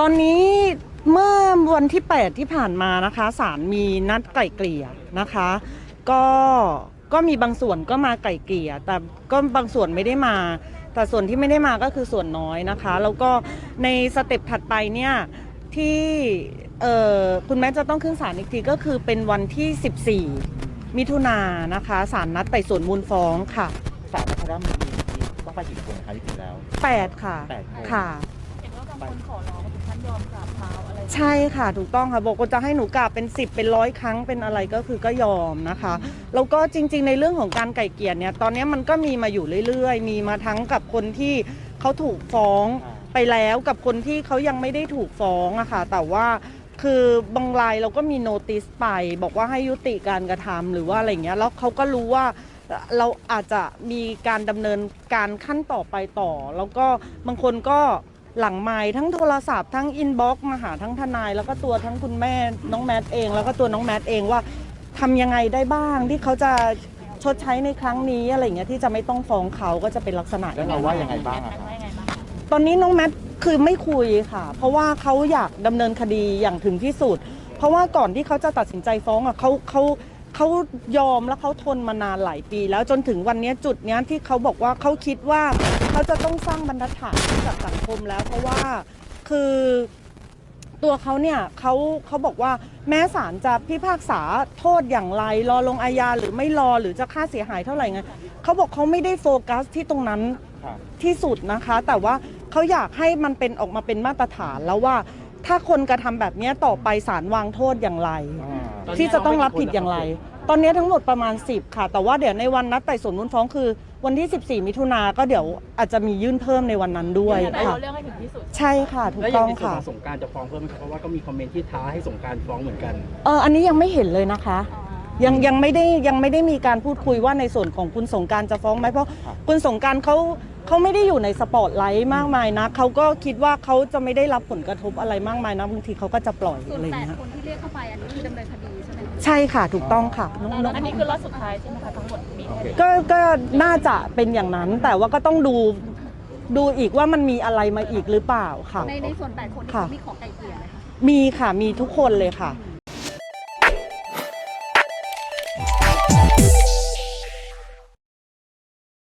ตอนนี้เมื่อวันที่ 8 ที่ผ่านมานะคะศาลมีนัดไกล่เกลี่ยนะคะ ก็ก็มีบางส่วนก็มาไกล่เกลี่ย แต่ก็บางส่วนไม่ได้มา แต่ส่วนที่ไม่ได้มาก็คือส่วนน้อยนะคะ แล้วก็ในสเต็ปถัดไปเนี่ยที่เอ่อคุณแม่จะต้องขึ้นศาลอีกทีก็คือเป็นวันที่ 14 มิถุนายนนะคะศาลนัดไต่สวนมูลฟ้องค่ะศาลนักราชมนตรีต้องไปกี่คนคะจริงๆแล้ว 8 ค่ะแปดคนค่ะเห็นว่าบางคนขอร้องถึงท่านยอมกราบเท้าอะไรใช่ค่ะถูกต้องค่ะบอกว่าจะให้หนูกราบเป็น 10 เป็นร้อยครั้งเป็นอะไรก็คือก็ยอมนะคะแล้วก็จริง ๆ ในเรื่องของการไก่เกลียเนี่ยตอนนี้มันก็มีมาอยู่เรื่อย ๆ มีมาทั้งกับคนที่เขาถูกฟ้องไปแล้วกับคนที่เขายังไม่ได้ถูกฟ้องอะค่ะ แต่ว่าคือบางรายเราก็มีโนติสไปบอกว่าให้ยุติการกระทำหรือว่าอะไรเงี้ยแล้วเขาก็รู้ว่าเราอาจจะมีการดำเนินการขั้นต่อไปต่อ แล้วก็บางคนก็ หลังไม้ทั้งโทรศัพท์ทั้งอินบ็อกซ์มาหาทั้งทนาย แล้วก็ตัวทั้งคุณแม่น้องแมทเอง แล้วก็ตัวน้องแมทเองว่าทำยังไงได้บ้างที่เขาจะชดใช้ในครั้งนี้อะไรเงี้ยที่จะไม่ต้องฟ้องเขาก็จะเป็นลักษณะแล้วเราว่ายังไงบ้างอะครับว่ายังไงบ้างตอนนี้น้องแมทคือไม่คุยค่ะ เพราะว่าเขาอยากดำเนินคดีอย่างถึงที่สุด เพราะว่าก่อนที่เขาจะตัดสินใจฟ้องอะเขาเขา เขายอมแล้วเขาทนมานานหลายปี แล้วจนถึงวันนี้จุดเนี้ยที่เขาบอกว่าเขาคิดว่าเขาจะต้องสร้างบรรทัดฐานให้กับสังคมแล้ว เพราะว่าคือตัวเขาเนี่ยเขาเขาบอกว่าแม้ศาลจะพิพากษาโทษอย่างไร รอลงอาญาหรือไม่รอหรือจะค่าเสียหายเท่าไหร่ไงเขาบอกเขาไม่ได้โฟกัสที่ตรงนั้นที่สุดนะคะ แต่ว่าเขาอยากให้มันเป็นออกมาเป็นมาตรฐานแล้วว่า ถ้าคนกระทำแบบเนี้ยต่อไปศาลวางโทษอย่างไรอ่าที่จะต้องรับผิดอย่างไร ตอนนี้ทั้งหมดประมาณ 10 ค่ะ แต่ว่าเดี๋ยวในวันนัดไต่สวนมูลฟ้องคือ วันที่ 14 มิถุนาก็เดี๋ยวอาจจะมียื่นเพิ่มในวันนั้นด้วยแต่ค่ะเราเรื่องให้ถึงที่สุด ใช่ค่ะถูกแล้วยัต้งองในส่วนค่ะ ของสงกรารจะฟ้องเพิ่มไหมครับเพราะว่าก็มีคอมเมนต์ที่ท้าให้สงกรารฟ้องเหมือนกัน เอออันนี้ยังไม่เห็นเลยนะคะ ยังยังไม่ได้ยังไม่ได้มีการพูดคุยว่าในส่วนของคุณสงกรารจะฟ้องไหมเพราะครับคุณสงกรารเขาเขาไม่ได้อยู่ในสปอตไลท์มากมายนะเขาก็คิดว่าเขาจะไม่ได้รับผลกระทบอะไรมากมายนะบางทีเขาก็จะปล่อยส่วนอะไรแปดเงี้ยคนที่เรียกเข้าไปอันนี้คือดำเนินคดีใช่ไหมคะใช่ค่ะถูกต้องค่ะน้องน้องอันนี้คือรอบสุดท้ายใช่ไหมคะทั้งหมดมีแค่นี้ก็ก็น่าจะเป็นอย่างนั้น แต่ว่าก็ต้องดูดูอีกว่ามันมีอะไรมาอีกหรือเปล่าค่ะ ในในส่วนแปดคนที่ค่ะเขามีขอไก่เกลี่ยไหมคะมีค่ะมีทุกคนเลยค่ะ